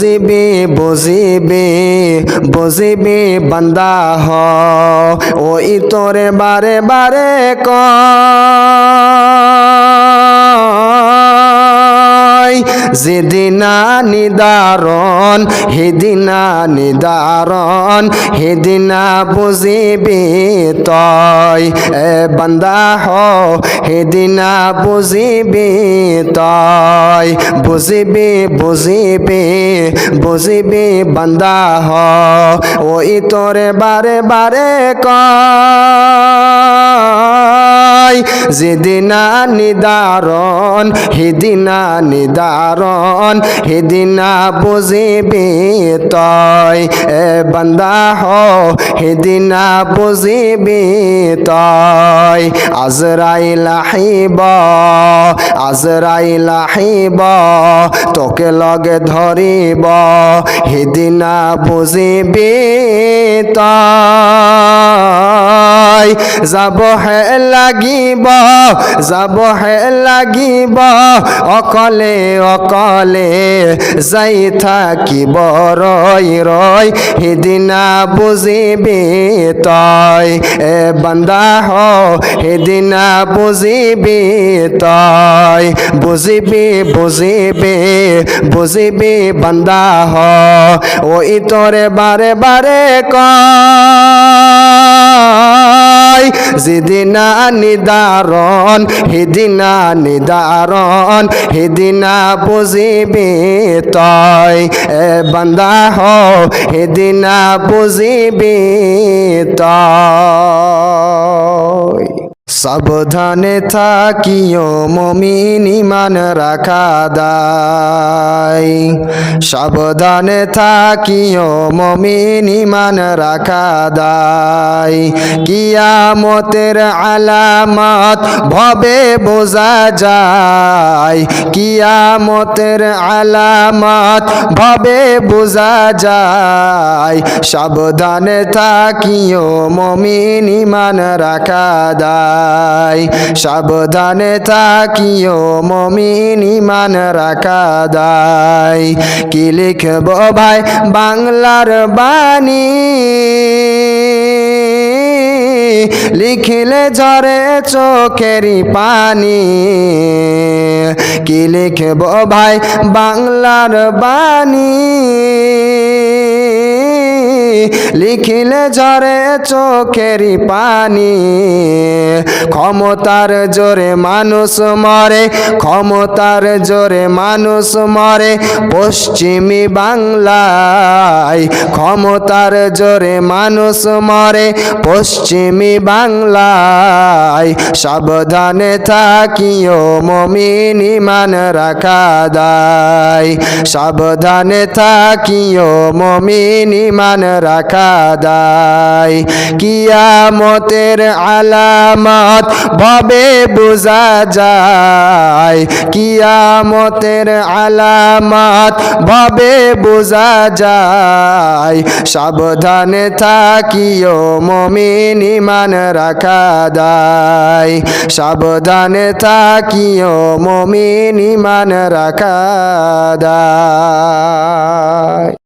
বুঝিবি বুঝিবি বুঝিবি বান্দা হ। ওই তোরে বারে বারে কয় যেদিনা নিদারণ হেদিনা নিদারণ হেদিনা বুঝিবি তয় এ বান্দা হ হেদিনা বুঝিবি তয় বুঝিবি বুঝিবি বুঝিবি বান্দা হ ওই তোরে বারে বারে কয়। যেদিনা নিদারণ হেদিনা নিদারণ হেদিনা বুঝিবি তয় এ বান্দা হ হেদিনা বুঝিবি তয় আজরাইল আহিব আজরাইল আহিব তোকে লগে ধরিব হেদিনা বুঝিবি তয় যাব হে লাগিব যাব হে লাগিব, অকলে অকলে যাই থাকিব ৰয় ৰয় সিদিনা বুজিবি তই, এ বান্দা হ, সিদিনা বুজিবি তই। বুজিবি বুজিবি বুজিবি বান্দা হ ও ইতরে বারে বারে কয় যেদিনা নিদারণ সেদিনা নিদারণ সেদিনা বুঝিবি তই। এ বান্দা হ সেদিনা বুঝিবি তই। সাবধানে থাকিও মমিন ইমান রাখা দায়। সাবধানে থাকিও মমিন ইমান রাখা দায়। কিয়ামতের আলামত ভবে বোঝা যায়। কিয়ামতের আলামত ভবে বোঝা যায়। সাবধানে থাকিও মমিন ইমান রাখা দায়। সাবধানে থাকিও মমিন ইমান রাখা দায় কি লিখব ভাই বাংলার বাণী? লিখিলে ঝরে চোখেরই পানি। কি লিখব ভাই বাংলার বাণী? লিখিলে ঝরে চোখেরই পানি। ক্ষমতার জোরে মানুষ মরে, ক্ষমতার জোরে মানুষ মরে পশ্চিমী বাংলায়। ক্ষমতার জোরে মানুষ মরে পশ্চিমী বাংলায়। সাবধানে থাকিও মমিন ইমান রাখা দায়। সাবধানে থাকিও মমিন ইমান রাখা দায়। কিয়ামতের আলামত ভবে বোঝা যায়। কিয়ামতের আলামত ভবে বোঝা যায়। সাবধানে থাকিও মমিন ইমান রাখা দায়। সাবধানে থাকিও মমিন ইমান রাখা দায়।